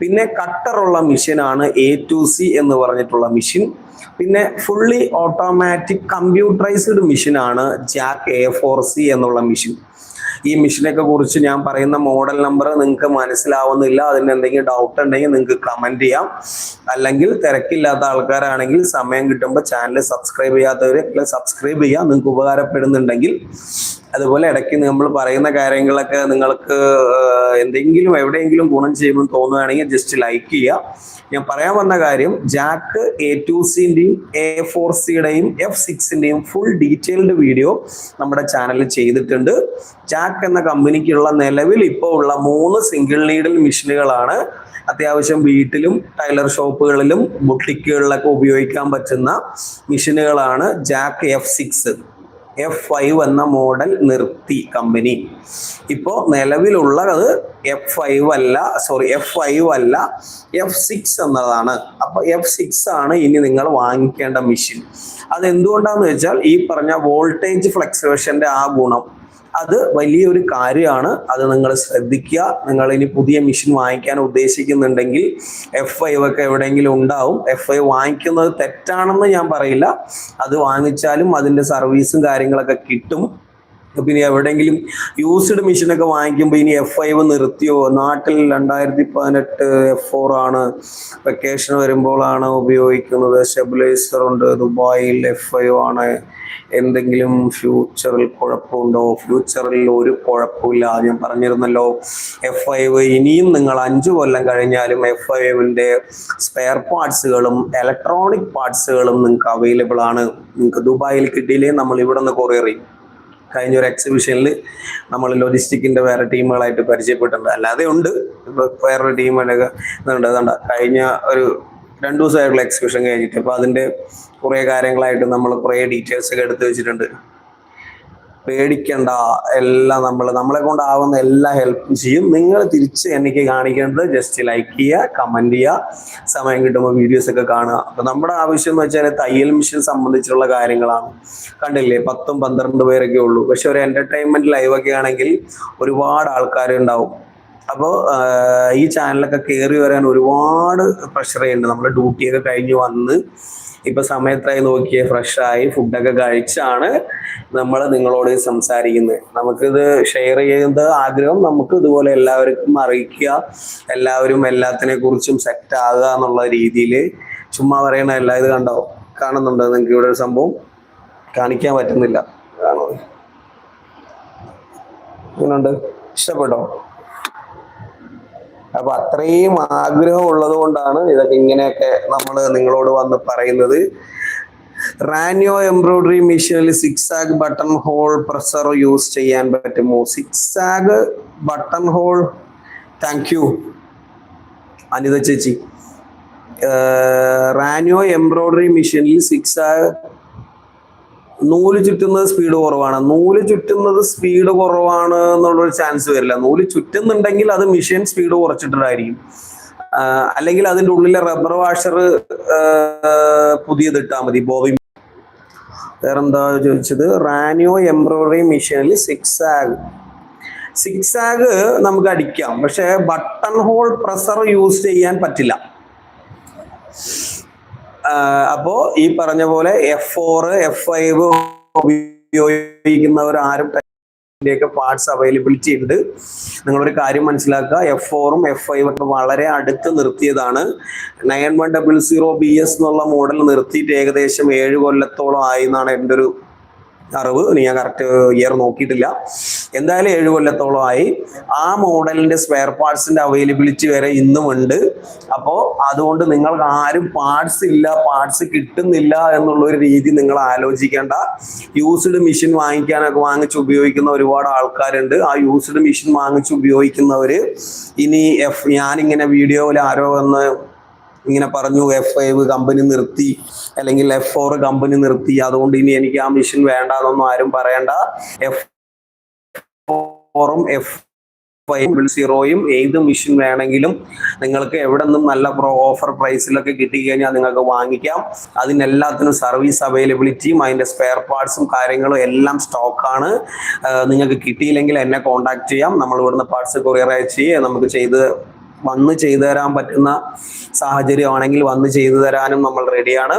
പിന്നെ കട്ടറുള്ള മെഷീനാണ് എ ടു സി എന്ന് പറഞ്ഞിട്ടുള്ള മെഷീൻ പിന്നെ ഫുള്ളി ഓട്ടോമാറ്റിക് കമ്പ്യൂട്ടറൈസ്ഡ് മെഷീനാണ് ജാക്ക് എ ഫോർ സി എന്നുള്ള മെഷീൻ ഈ മെഷീനൊക്കെ കുറിച്ച് ഞാൻ പറയുന്ന മോഡൽ നമ്പർ നിങ്ങൾക്ക് മനസ്സിലാവുന്നില്ല അതിന് എന്തെങ്കിലും ഡൗട്ട് ഉണ്ടെങ്കിൽ നിങ്ങൾക്ക് കമന്റ് ചെയ്യാം. അല്ലെങ്കിൽ തിരക്കില്ലാത്ത ആൾക്കാരാണെങ്കിൽ സമയം കിട്ടുമ്പോൾ ചാനൽ സബ്സ്ക്രൈബ് ചെയ്യാത്തവർ സബ്സ്ക്രൈബ് ചെയ്യാം. നിങ്ങൾക്ക് ഉപകാരപ്പെടുന്നുണ്ടെങ്കിൽ അതുപോലെ ഇടയ്ക്ക് നമ്മൾ പറയുന്ന കാര്യങ്ങളൊക്കെ നിങ്ങൾക്ക് എന്തെങ്കിലും എവിടെയെങ്കിലും ഗുണം ചെയ്യുമെന്ന് തോന്നുകയാണെങ്കിൽ ജസ്റ്റ് ലൈക്ക് ചെയ്യുക ഞാൻ പറയാൻ വന്ന കാര്യം ജാക്ക് എ ടു സിന്റെയും എ ഫോർ സിയുടെയും എഫ് സിക്സിന്റെയും ഫുൾ ഡീറ്റെയിൽഡ് വീഡിയോ നമ്മുടെ ചാനലിൽ ചെയ്തിട്ടുണ്ട്. ജാക്ക് എന്ന കമ്പനിക്കുള്ള നിലവിൽ ഇപ്പോൾ ഉള്ള മൂന്ന് സിംഗിൾ നീഡിൽ മെഷീനുകളാണ് അത്യാവശ്യം വീട്ടിലും ടൈലർ ഷോപ്പുകളിലും ബുട്ടിക്കുകളിലൊക്കെ ഉപയോഗിക്കാൻ പറ്റുന്ന മെഷീനുകളാണ് Jack F six F five എന്ന മോഡൽ നിർത്തി കമ്പനി ഇപ്പോൾ നിലവിലുള്ളത് എഫ് ഫൈവ് അല്ല സോറി എഫ് ഫൈവ് അല്ല എഫ് സിക്സ് എന്നതാണ്. അപ്പൊ എഫ് സിക്സ് ആണ് ഇനി നിങ്ങൾ വാങ്ങിക്കേണ്ട മെഷീൻ അത് എന്തുകൊണ്ടാന്ന് വെച്ചാൽ ഈ പറഞ്ഞ വോൾട്ടേജ് ഫ്ലക്സേഷന്റെ ആ ഗുണം അത് വലിയൊരു കാര്യമാണ്. അത് നിങ്ങൾ ശ്രദ്ധിക്കുക. നിങ്ങൾ ഇനി പുതിയ മെഷീൻ വാങ്ങിക്കാൻ ഉദ്ദേശിക്കുന്നുണ്ടെങ്കിൽ എഫ് ഐവ് ഒക്കെ എവിടെയെങ്കിലും ഉണ്ടാവും. എഫ് ഐ വാങ്ങിക്കുന്നത് തെറ്റാണെന്ന് ഞാൻ പറയില്ല. അത് വാങ്ങിച്ചാലും അതിന്റെ സർവീസും കാര്യങ്ങളൊക്കെ കിട്ടും. എവിടെങ്കിലും എവിടെയെങ്കിലും യൂസ്ഡ് മെഷീനൊക്കെ വാങ്ങിക്കുമ്പോൾ ഇനി എഫ് ഫൈവ് നിർത്തിയോ? നാട്ടിൽ രണ്ടായിരത്തി പതിനെട്ട് എഫ് ഫോർ ആണ്. വെക്കേഷൻ വരുമ്പോഴാണ് ഉപയോഗിക്കുന്നത്. സ്റ്റെബിലൈസർ ഉണ്ട്. ദുബായിൽ എഫ് ഫൈവ് ആണ്. എന്തെങ്കിലും ഫ്യൂച്ചറിൽ കുഴപ്പമുണ്ടോ? ഫ്യൂച്ചറിൽ ഒരു കുഴപ്പമില്ല. ഞാൻ പറഞ്ഞിരുന്നല്ലോ എഫ് ഫൈവ് ഇനിയും നിങ്ങൾ അഞ്ചു കൊല്ലം കഴിഞ്ഞാലും എഫ് ഫൈവിന്റെ സ്പെയർ പാർട്സുകളും ഇലക്ട്രോണിക് പാർട്സുകളും നിങ്ങൾക്ക് അവൈലബിൾ ആണ്. നിങ്ങൾക്ക് ദുബായിൽ കിട്ടിയില്ലേ? നമ്മൾ ഇവിടെ നിന്ന് കൊറിയർ കഴിഞ്ഞ ഒരു എക്സിബിഷനിൽ നമ്മൾ ലോജിസ്റ്റിക്കിന്റെ വേറെ ടീമുകളായിട്ട് പരിചയപ്പെട്ടിട്ടുണ്ട്. അല്ലാതെ ഉണ്ട്. ഇപ്പൊ വേറൊരു ടീമായിട്ടൊക്കെ ഇതുണ്ട്. അതുകൊണ്ട് കഴിഞ്ഞ ഒരു രണ്ട് ദിവസമായിട്ടുള്ള എക്സിബിഷൻ കഴിഞ്ഞിട്ട് അപ്പൊ അതിന്റെ കുറേ കാര്യങ്ങളായിട്ട് നമ്മൾ കുറേ ഡീറ്റെയിൽസ് ഒക്കെ എടുത്തു വെച്ചിട്ടുണ്ട്. പേടിക്കണ്ട എല്ലാം നമ്മൾ നമ്മളെ കൊണ്ടാവുന്ന എല്ലാ ഹെൽപ്പും ചെയ്യും. നിങ്ങൾ തിരിച്ച് എനിക്ക് കാണിക്കേണ്ടത് ജസ്റ്റ് ലൈക്ക് ചെയ്യുക കമന്റ് ചെയ്യുക സമയം കിട്ടുമ്പോൾ വീഡിയോസ് ഒക്കെ കാണുക. അപ്പം നമ്മുടെ ആവശ്യം എന്ന് വെച്ചാൽ തയ്യൽ മിഷൻ സംബന്ധിച്ചുള്ള കാര്യങ്ങളാണ്. കണ്ടില്ലേ പത്തും പന്ത്രണ്ട് പേരൊക്കെ ഉള്ളൂ. പക്ഷെ ഒരു എന്റർടൈൻമെന്റ് ലൈവൊക്കെ ആണെങ്കിൽ ഒരുപാട് ആൾക്കാരുണ്ടാവും അപ്പോൾ ഈ ചാനലൊക്കെ കയറി വരാൻ ഒരുപാട് പ്രഷർ ചെയ്യുന്നുണ്ട് നമ്മൾ ഡ്യൂട്ടിയൊക്കെ കഴിഞ്ഞ് വന്ന് ഇപ്പൊ സമയത്തായി നോക്കിയ? ഫ്രഷായി ഫുഡൊക്കെ കഴിച്ചാണ്. നമ്മൾ നിങ്ങളോട് സംസാരിക്കുന്നത് നമുക്കിത് ഷെയർ ചെയ്യുന്നത് ആഗ്രഹം നമുക്ക് ഇതുപോലെ എല്ലാവർക്കും അറിയിക്കുക. എല്ലാവരും എല്ലാത്തിനെ കുറിച്ചും സെറ്റ് ആകുക എന്നുള്ള രീതിയിൽ ചുമ്മാ പറയണല്ല ഇത് കണ്ടോ? കാണുന്നുണ്ട്? നിങ്ങൾക്ക് ഇവിടെ ഒരു സംഭവം കാണിക്കാൻ പറ്റുന്നില്ല. കാണോ? ഇഷ്ടപ്പെട്ടോ? അപ്പൊ അത്രയും ആഗ്രഹം ഉള്ളത് കൊണ്ടാണ് ഇതൊക്കെ ഇങ്ങനെയൊക്കെ നമ്മൾ നിങ്ങളോട് വന്ന് പറയുന്നത്. റാനിയോ എംബ്രോയിഡറി മെഷീനിൽ സിക്സ് ആഗ് ബട്ടൺ ഹോൾ പ്രസർ യൂസ് ചെയ്യാൻ പറ്റുമോ six ആഗ് button hole thank you Anitha ചേച്ചി. റാനിയോ എംബ്രോയിഡറി മെഷീനിൽ സിക്സ് ആഗ് നൂൽ ചുറ്റുന്നത് സ്പീഡ് കുറവാണ്. നൂൽ ചുറ്റുന്നത് സ്പീഡ് കുറവാണ് എന്നുള്ളൊരു ചാൻസ് വരില്ല. നൂൽ ചുറ്റുന്നുണ്ടെങ്കിൽ അത് മെഷീൻ സ്പീഡ് കുറച്ചിട്ടായിരിക്കും ആഹ് അല്ലെങ്കിൽ അതിന്റെ ഉള്ളിലെ റബ്ബർ വാഷർ പുതിയത് ഇട്ടാൽ മതി. ബോബി വേറെന്താ ചോദിച്ചത്? റാനിയോ എംബ്രോയിഡറി മെഷീനിൽ സിക്സ് ആഗ് സിക്സ് ആഗ് നമുക്ക് അടിക്കാം. പക്ഷെ ബട്ടൺ ഹോൾ പ്രസർ യൂസ് ചെയ്യാൻ പറ്റില്ല. അപ്പോ ഈ പറഞ്ഞ പോലെ എഫ് ഫോർ എഫ് ഫൈവ് ഉപയോഗിക്കുന്നവർ ഒക്കെ പാർട്സ് അവൈലബിലിറ്റി ഉണ്ട്. നിങ്ങളൊരു കാര്യം മനസ്സിലാക്കുക. എഫ് ഫോറും എഫ് ഫൈവ് ഒക്കെ വളരെ അടുത്ത് നിർത്തിയതാണ്. Nine one double zero B S എന്നുള്ള മോഡൽ നിർത്തിയിട്ട് ഏകദേശം ഏഴ് കൊല്ലത്തോളം ആയി എന്നാണ് എന്റെ ഒരു അറിവ് ഞാൻ കറക്റ്റ് ഇയർ നോക്കിയിട്ടില്ല. എന്തായാലും ഏഴ് കൊല്ലത്തോളമായി ആ മോഡലിന്റെ സ്പെയർ പാർട്സിന്റെ അവൈലബിലിറ്റി വരെ ഇന്നും ഉണ്ട്. അപ്പോൾ അതുകൊണ്ട് നിങ്ങൾക്ക് ആരും പാർട്സ് ഇല്ല പാർട്സ് കിട്ടുന്നില്ല എന്നുള്ള ഒരു രീതി നിങ്ങൾ ആലോചിക്കേണ്ട. യൂസ്ഡ് മെഷീൻ വാങ്ങിക്കാനൊക്കെ വാങ്ങിച്ച് ഉപയോഗിക്കുന്ന ഒരുപാട് ആൾക്കാരുണ്ട്. ആ യൂസ്ഡ് മെഷീൻ വാങ്ങിച്ച് ഉപയോഗിക്കുന്നവര് ഇനി എഫ് ഞാനിങ്ങനെ വീഡിയോയിൽ ആരോ വന്ന് ഇങ്ങനെ പറഞ്ഞു എഫ് ഫൈവ് കമ്പനി നിർത്തി അല്ലെങ്കിൽ എഫ് ഫോർ കമ്പനി നിർത്തി. അതുകൊണ്ട് ഇനി എനിക്ക് ആ മിഷൻ വേണ്ട എന്നൊന്നും ആരും പറയണ്ട. എഫ് ഫോറും എഫ് ഫൈവ് സീറോയും ഏത് മിഷൻ വേണമെങ്കിലും നിങ്ങൾക്ക് എവിടെ നിന്നും നല്ല ഓഫർ പ്രൈസിലൊക്കെ കിട്ടിക്കഴിഞ്ഞാൽ നിങ്ങൾക്ക് വാങ്ങിക്കാം. അതിനെല്ലാത്തിനും സർവീസ് അവൈലബിലിറ്റിയും അതിന്റെ സ്പെയർ പാർട്സും കാര്യങ്ങളും എല്ലാം സ്റ്റോക്കാണ് നിങ്ങൾക്ക് കിട്ടിയില്ലെങ്കിൽ എന്നെ കോൺടാക്ട് ചെയ്യാം. നമ്മൾ ഇവിടുന്ന് പാർട്സ് കൊറിയർ അയച്ച് നമുക്ക് ചെയ്ത് വന്ന് ചെയ്തു തരാൻ പറ്റുന്ന സാഹചര്യമാണെങ്കിൽ വന്ന് ചെയ്തു തരാനും നമ്മൾ റെഡിയാണ്.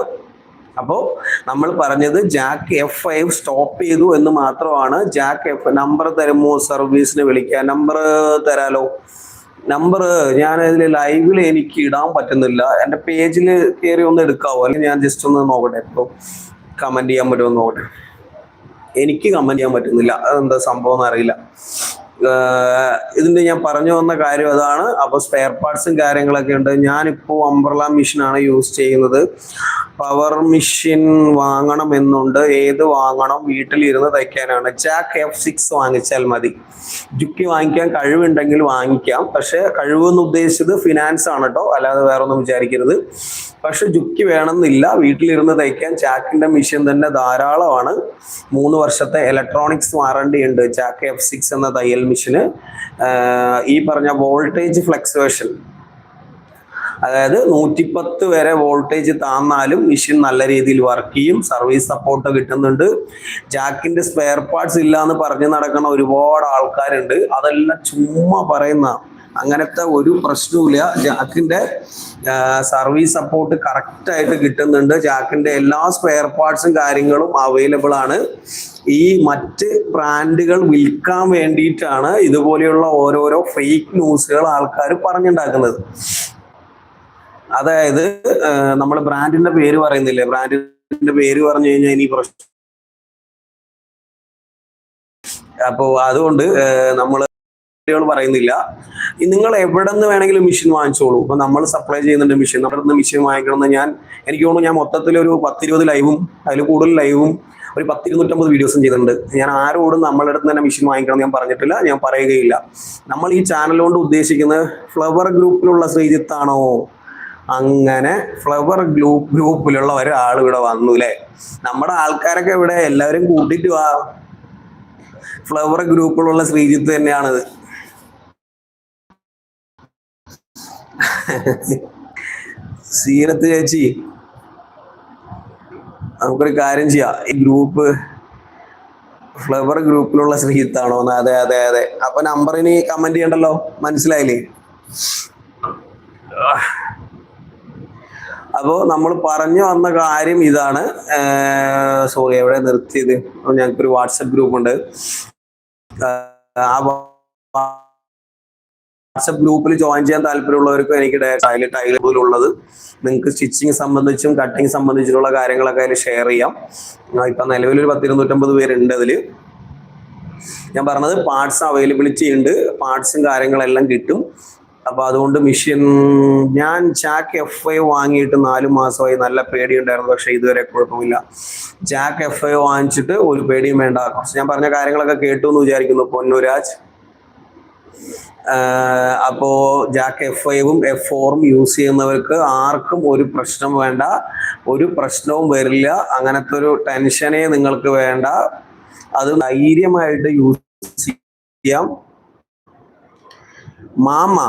അപ്പോൾ നമ്മൾ പറഞ്ഞത് ജാക്ക് എഫ് ഫൈവ് സ്റ്റോപ്പ് ചെയ്തു എന്ന് മാത്രമാണ്. ജാക്ക് എഫ് നമ്പർ തരുമോ സർവീസിന് വിളിക്കാൻ നമ്പർ തരാലോ? നമ്പർ ഞാൻ ഇതിൽ ലൈവിൽ എനിക്ക് ഇടാൻ പറ്റുന്നില്ല. എന്റെ പേജിൽ കയറി ഒന്ന് എടുക്കാവോ? അല്ലെങ്കിൽ ഞാൻ ജസ്റ്റ് ഒന്ന് നോക്കട്ടെ. ഇപ്പോൾ കമന്റ് ചെയ്യാൻ പറ്റുമോ നോക്കട്ടെ. എനിക്ക് കമന്റ് ചെയ്യാൻ പറ്റുന്നില്ല. അതെന്താ സംഭവം എന്ന് ഇതിന്റെ ഞാൻ പറഞ്ഞു വന്ന കാര്യം അതാണ്. അപ്പൊ സ്പെയർ പാർട്സും കാര്യങ്ങളൊക്കെ ഉണ്ട്. ഞാനിപ്പോ അംബ്രല മെഷീനാണ് യൂസ് ചെയ്യുന്നത്. പവർ മെഷീൻ വാങ്ങണം എന്നുണ്ട് ഏത് വാങ്ങണം? വീട്ടിലിരുന്ന് തയ്ക്കാനാണ്. ജാക്ക് എഫ് സിക്സ് വാങ്ങിച്ചാൽ മതി. ജുക്കി വാങ്ങിക്കാൻ കഴിവുണ്ടെങ്കിൽ വാങ്ങിക്കാം. പക്ഷെ കഴിവെന്ന് ഉദ്ദേശിച്ചത് ഫിനാൻസ് ആണ് കേട്ടോ അല്ലാതെ വേറെ ഒന്നും വിചാരിക്കരുത്. പക്ഷെ ജുക്കി വേണമെന്നില്ല. വീട്ടിലിരുന്ന് തയ്ക്കാൻ ജാക്കിന്റെ മെഷീൻ തന്നെ ധാരാളമാണ്. മൂന്ന് വർഷത്തെ ഇലക്ട്രോണിക്സ് വാറണ്ടി ഉണ്ട് ജാക്ക് എഫ് സിക്സ് എന്ന തയ്യൽ മെഷീന് ഈ പറഞ്ഞ വോൾട്ടേജ് ഫ്ലക്സുവേഷൻ അതായത് നൂറ്റിപ്പത്ത് വരെ വോൾട്ടേജ് താന്നാലും മെഷീൻ നല്ല രീതിയിൽ വർക്ക് ചെയ്യും സർവീസ് സപ്പോർട്ട് കിട്ടുന്നുണ്ട്. ജാക്കിന്റെ സ്പെയർ പാർട്സ് ഇല്ല എന്ന് പറഞ്ഞ് നടക്കുന്ന ഒരുപാട് ആൾക്കാരുണ്ട്. അതെല്ലാം ചുമ്മാ പറയുന്ന അങ്ങനത്തെ ഒരു പ്രശ്നവുമില്ല. ജാക്കിന്റെ സർവീസ് സപ്പോർട്ട് കറക്റ്റ് ആയിട്ട് കിട്ടുന്നുണ്ട്. ജാക്കിന്റെ എല്ലാ സ്പെയർ പാർട്സും കാര്യങ്ങളും അവൈലബിൾ ആണ്. ഈ മറ്റ് ബ്രാൻഡുകൾ വിൽക്കാൻ വേണ്ടിയിട്ടാണ് ഇതുപോലെയുള്ള ഓരോരോ ഫേക്ക് ന്യൂസുകൾ ആൾക്കാർ പറഞ്ഞുണ്ടാക്കുന്നത്. അതായത് നമ്മൾ ബ്രാൻഡിന്റെ പേര് പറയുന്നില്ലേ? ബ്രാൻഡിന്റെ പേര് പറഞ്ഞു കഴിഞ്ഞാൽ ഇനി പ്രശ്നം അപ്പോ അതുകൊണ്ട് നമ്മൾ പറയുന്നില്ല. നിങ്ങൾ എവിടെ നിന്ന് വേണമെങ്കിലും മെഷീൻ വാങ്ങിച്ചോളൂ. ഇപ്പൊ നമ്മൾ സപ്ലൈ ചെയ്യുന്നുണ്ട് മെഷീൻ. നമ്മുടെ നിന്ന് മെഷീൻ വാങ്ങിക്കണമെന്ന് ഞാൻ എനിക്ക് തോന്നുന്നു ഞാൻ മൊത്തത്തിൽ ഒരു പത്തിരുപത് ലൈവും അതിൽ കൂടുതൽ ലൈവും ഒരു പത്തിരുന്നൂറ്റമ്പത് വീഡിയോസും ചെയ്തിട്ടുണ്ട്. ഞാൻ ആരോടും നമ്മളുടെ അടുത്ത് തന്നെ മെഷീൻ വാങ്ങിക്കണം ഞാൻ പറഞ്ഞിട്ടില്ല. ഞാൻ പറയുകയില്ല. നമ്മൾ ഈ ചാനൽ കൊണ്ട് ഉദ്ദേശിക്കുന്നത് ഫ്ലവർ ഗ്രൂപ്പിലുള്ള ശ്രീജിത്താണോ? അങ്ങനെ ഫ്ലവർ ഗ്രൂപ്പ് ഗ്രൂപ്പിലുള്ള ഒരാൾ ഇവിടെ വന്നു അല്ലേ നമ്മുടെ ആൾക്കാരൊക്കെ ഇവിടെ എല്ലാവരും കൂട്ടിട്ട് വാ. ഫ്ലവർ ഗ്രൂപ്പിലുള്ള ശ്രീജിത്ത് തന്നെയാണിത് സീനത്ത് ചേച്ചി നമുക്കൊരു കാര്യം ചെയ്യാം. ഈ ഗ്രൂപ്പ് ഫ്ലവർ ഗ്രൂപ്പിലുള്ള ശ്രീജിത്താണോ? അതെ അതെ അതെ അപ്പൊ നമ്പറിന് കമന്റ് ചെയ്യണ്ടല്ലോ? മനസ്സിലായില്ലേ? അപ്പോൾ നമ്മൾ പറഞ്ഞു വന്ന കാര്യം ഇതാണ്. സോറി എവിടെ നിർത്തിയത്? ഞങ്ങൾക്കൊരു വാട്സപ്പ് ഗ്രൂപ്പ് ഉണ്ട് ആ വാട്സപ്പ് ഗ്രൂപ്പിൽ ജോയിൻ ചെയ്യാൻ താല്പര്യമുള്ളവർക്ക് എനിക്ക് ടൈൽ ഉള്ളത് നിങ്ങൾക്ക് സ്റ്റിച്ചിങ് സംബന്ധിച്ചും കട്ടിങ് സംബന്ധിച്ചിട്ടുള്ള കാര്യങ്ങളൊക്കെ അതിൽ ഷെയർ ചെയ്യാം. ഇപ്പൊ നിലവിൽ ഒരു പത്തിരുന്നൂറ്റമ്പത് പേരുണ്ട് അതിൽ ഞാൻ പറഞ്ഞത് പാർട്സ് അവൈലബിലിറ്റി ഉണ്ട്. പാർട്സും കാര്യങ്ങളെല്ലാം കിട്ടും. അപ്പൊ അതുകൊണ്ട് മിഷ്യൻ ഞാൻ ജാക്ക് എഫ് ഐ വാങ്ങിയിട്ട് നാല് മാസമായി നല്ല പേടിയുണ്ടായിരുന്നു പക്ഷെ ഇതുവരെ കുഴപ്പമില്ല. ജാക്ക് എഫ് ഐ വാങ്ങിച്ചിട്ട് ഒരു പേടിയും വേണ്ട. കുറച്ച് ഞാൻ പറഞ്ഞ കാര്യങ്ങളൊക്കെ കേട്ടു എന്ന് വിചാരിക്കുന്നു പൊന്നുരാജ്. അപ്പോ ജാക്ക് എഫ് ഐവും എഫ് ഫോറും യൂസ് ചെയ്യുന്നവർക്ക് ആർക്കും ഒരു പ്രശ്നം വേണ്ട. ഒരു പ്രശ്നവും വരില്ല. അങ്ങനത്തെ ഒരു ടെൻഷനേ നിങ്ങൾക്ക് വേണ്ട. അത് ധൈര്യമായിട്ട് യൂസ് ചെയ്യാം. മാമ.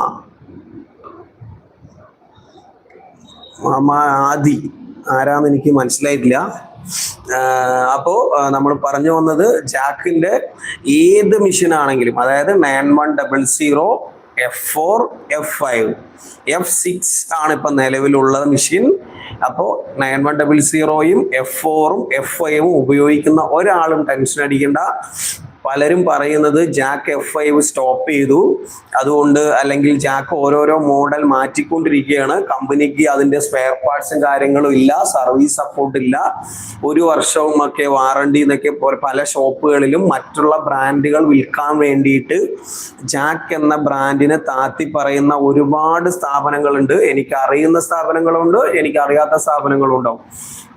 മാമ ആദി. ആരാന്ന് എനിക്ക് മനസ്സിലായിട്ടില്ല. അപ്പോ നമ്മൾ പറഞ്ഞു വന്നത് ജാക്കിന്റെ ഏത് മിഷൻ ആണെങ്കിലും അതായത് nine one double zero F four F five F six ആണ് ഇപ്പൊ നിലവിലുള്ള മെഷീൻ അപ്പോൾ നയൻ വൺ ഡബിൾ സീറോയും എഫ് ഫോറും എഫ് ഫൈവും ഉപയോഗിക്കുന്ന ഒരാളും ടെൻഷൻ അടിക്കേണ്ട. പലരും പറയുന്നത് ജാക്ക് എഫ് ഫൈവ് സ്റ്റോപ്പ് ചെയ്തു. അതുകൊണ്ട് അല്ലെങ്കിൽ ജാക്ക് ഓരോരോ മോഡൽ മാറ്റിക്കൊണ്ടിരിക്കുകയാണ്. കമ്പനിക്ക് അതിന്റെ സ്പെയർ പാർട്സും കാര്യങ്ങളും ഇല്ല. സർവീസ് സപ്പോർട്ട് ഇല്ല. ഒരു വർഷവും ഒക്കെ വാറണ്ടി എന്നൊക്കെ പല ഷോപ്പുകളിലും മറ്റുള്ള ബ്രാൻഡുകൾ വിൽക്കാൻ വേണ്ടിയിട്ട് ജാക്ക് എന്ന ബ്രാൻഡിനെ താത്തി പറയുന്ന ഒരുപാട് സ്ഥാപനങ്ങളുണ്ട്. എനിക്ക് അറിയുന്ന സ്ഥാപനങ്ങളുണ്ട്. എനിക്ക് അറിയാത്ത സ്ഥാപനങ്ങളുണ്ടാവും.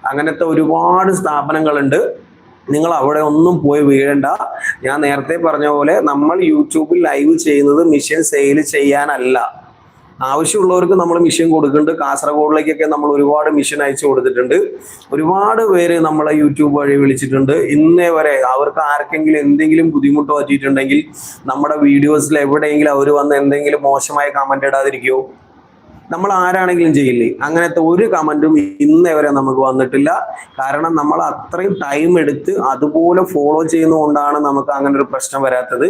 അങ്ങനത്തെ ഒരുപാട് സ്ഥാപനങ്ങളുണ്ട്. നിങ്ങൾ അവിടെ ഒന്നും പോയി വീഴണ്ട. ഞാൻ നേരത്തെ പറഞ്ഞ പോലെ നമ്മൾ യൂട്യൂബിൽ ലൈവ് ചെയ്യുന്നത് മിഷൻ സെയിൽ ചെയ്യാനല്ല. ആവശ്യമുള്ളവർക്ക് നമ്മൾ മിഷൻ കൊടുക്കുന്നുണ്ട്. കാസർഗോഡിലേക്കൊക്കെ നമ്മൾ ഒരുപാട് മിഷൻ അയച്ചു കൊടുത്തിട്ടുണ്ട്. ഒരുപാട് പേര് നമ്മളെ യൂട്യൂബ് വഴി വിളിച്ചിട്ടുണ്ട്. ഇന്നേ വരെ അവർക്ക് ആർക്കെങ്കിലും എന്തെങ്കിലും ബുദ്ധിമുട്ട് പറ്റിയിട്ടുണ്ടെങ്കിൽ നമ്മുടെ വീഡിയോസിൽ എവിടെയെങ്കിലും അവർ വന്ന് എന്തെങ്കിലും മോശമായ കമന്റ് ഇടാതിരിക്കുമോ നമ്മൾ ആരാണെങ്കിലും ചെയ്യില്ലേ അങ്ങനത്തെ ഒരു കമന്റും ഇന്നേ വരെ നമുക്ക് വന്നിട്ടില്ല. കാരണം നമ്മൾ അത്രയും ടൈം എടുത്ത് അതുപോലെ ഫോളോ ചെയ്യുന്നതുകൊണ്ടാണ് നമുക്ക് അങ്ങനെ ഒരു പ്രശ്നം വരാത്തത്.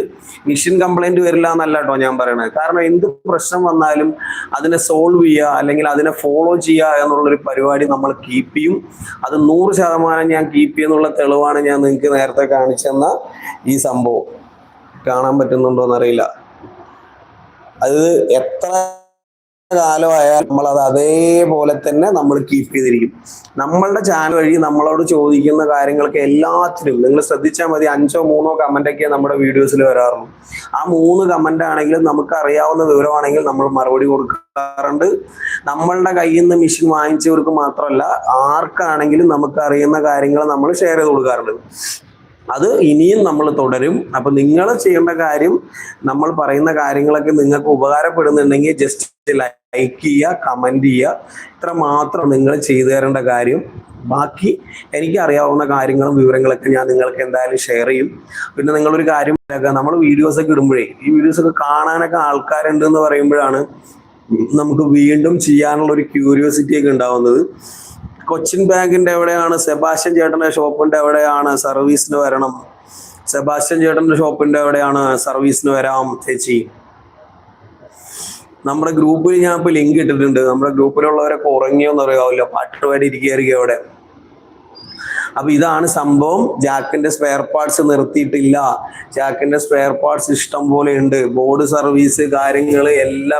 മിഷൻ കംപ്ലൈന്റ് വരില്ല എന്നല്ല കേട്ടോ ഞാൻ പറയണത്. കാരണം എന്ത് പ്രശ്നം വന്നാലും അതിനെ സോൾവ് ചെയ്യുക അല്ലെങ്കിൽ അതിനെ ഫോളോ ചെയ്യുക എന്നുള്ളൊരു പരിപാടി നമ്മൾ കീപ്പ് ചെയ്യും. അത് നൂറ് ശതമാനം ഞാൻ കീപ്പ് ചെയ്യുന്നുള്ള തെളിവാണ് ഞാൻ നിങ്ങൾക്ക് നേരത്തെ കാണിച്ചെന്ന ഈ സംഭവം. കാണാൻ പറ്റുന്നുണ്ടോ എന്നറിയില്ല അത് എത്ര കാലമായാൽ നമ്മൾ അത് അതേപോലെ തന്നെ നമ്മൾ കീപ്പ് ചെയ്തിരിക്കും. നമ്മളുടെ ചാനൽ വഴി നമ്മളോട് ചോദിക്കുന്ന കാര്യങ്ങൾക്ക് എല്ലാത്തിനും നിങ്ങൾ ശ്രദ്ധിച്ചാൽ മതി അഞ്ചോ മൂന്നോ കമന്റ് ഒക്കെ നമ്മുടെ വീഡിയോസിൽ വരാറുള്ളൂ ആ മൂന്ന് കമന്റ് ആണെങ്കിലും നമുക്ക് അറിയാവുന്ന വിവരമാണെങ്കിൽ നമ്മൾ മറുപടി കൊടുക്കാറുണ്ട്. നമ്മളുടെ കയ്യിൽ നിന്ന് മെഷീൻ വാങ്ങിച്ചവർക്ക് മാത്രമല്ല ആർക്കാണെങ്കിലും നമുക്ക് അറിയുന്ന കാര്യങ്ങൾ നമ്മൾ ഷെയർ ചെയ്ത് കൊടുക്കാറുണ്ട്. അത് ഇനിയും നമ്മൾ തുടരും. അപ്പൊ നിങ്ങൾ ചെയ്യേണ്ട കാര്യം നമ്മൾ പറയുന്ന കാര്യങ്ങളൊക്കെ നിങ്ങൾക്ക് ഉപകാരപ്പെടുന്നുണ്ടെങ്കിൽ ജസ്റ്റ് ലൈക്ക് ചെയ്യുക കമന്റ് ചെയ്യുക. ഇത്ര മാത്രം നിങ്ങൾ ചെയ്തു തരേണ്ട കാര്യം. ബാക്കി എനിക്ക് അറിയാവുന്ന കാര്യങ്ങളും വിവരങ്ങളൊക്കെ ഞാൻ നിങ്ങൾക്ക് എന്തായാലും ഷെയർ ചെയ്യും. പിന്നെ നിങ്ങളൊരു കാര്യം നമ്മൾ വീഡിയോസ് ഒക്കെ ഇടുമ്പോഴേ ഈ വീഡിയോസ് ഒക്കെ കാണാനൊക്കെ ആൾക്കാരുണ്ട് എന്ന് പറയുമ്പോഴാണ് നമുക്ക് വീണ്ടും ചെയ്യാനുള്ള ഒരു ക്യൂരിയോസിറ്റി ഒക്കെ ഉണ്ടാവുന്നത്. കൊച്ചിൻ ബാങ്കിന്റെ എവിടെയാണ് സെബാസ്റ്റ്യൻ ചേട്ടന്റെ ഷോപ്പിന്റെ എവിടെയാണ് സർവീസിന് വരണം. സെബാസ്റ്റ്യൻ ചേട്ടന്റെ ഷോപ്പിന്റെ എവിടെയാണ് സർവീസിന് വരാം ചേച്ചി. നമ്മുടെ ഗ്രൂപ്പിൽ ഞാൻ ഇപ്പൊ ലിങ്ക് ഇട്ടിട്ടുണ്ട്. നമ്മുടെ ഗ്രൂപ്പിലുള്ളവരൊക്കെ ഉറങ്ങിയോന്ന് അറിയാവില്ല. പാട്ടുപാടി ഇരിക്കുകയായിരിക്കും അവിടെ. അപ്പൊ ഇതാണ് സംഭവം. ജാക്കിന്റെ സ്പെയർ പാർട്സ് നിർത്തിയിട്ടില്ല. ജാക്കിന്റെ സ്പെയർ പാർട്സ് ഇഷ്ടം പോലെ ഉണ്ട്. ബോർഡ് സർവീസ് കാര്യങ്ങൾ എല്ലാ